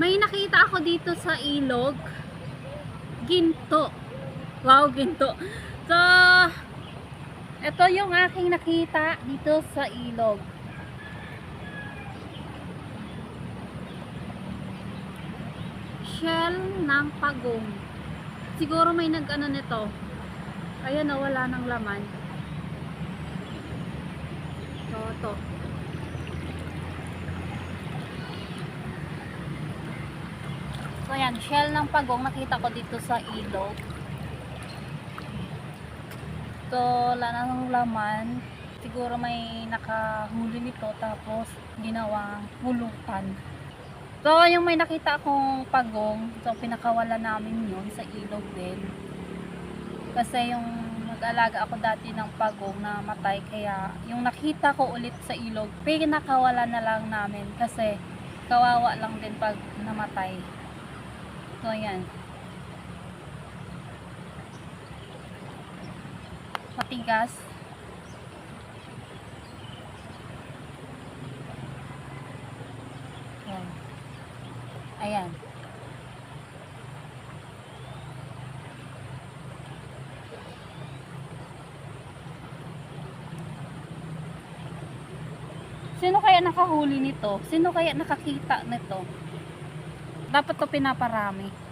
May nakita ako dito sa ilog. Ginto. Wow, ginto. So, ito yung aking nakita dito sa ilog. Shell ng pagong. Siguro may nag-ano nito. Ayan na, wala ng laman. So, ito. So, ayan, shell ng pagong nakita ko dito sa ilog. So, wala ng laman. Siguro may nakahuli nito tapos ginawang hulutan. So, yung may nakita akong pagong, so pinakawala namin yun sa ilog din. Kasi yung nag-alaga ako dati ng pagong na matay, kaya yung nakita ko ulit sa ilog, pinakawala na lang namin kasi kawawa lang din pag namatay. So, yan. Matigas. Yan. Ayan. Sino kaya nakahuli nito? Sino kaya nakakita nito? Dapat to pinaparami.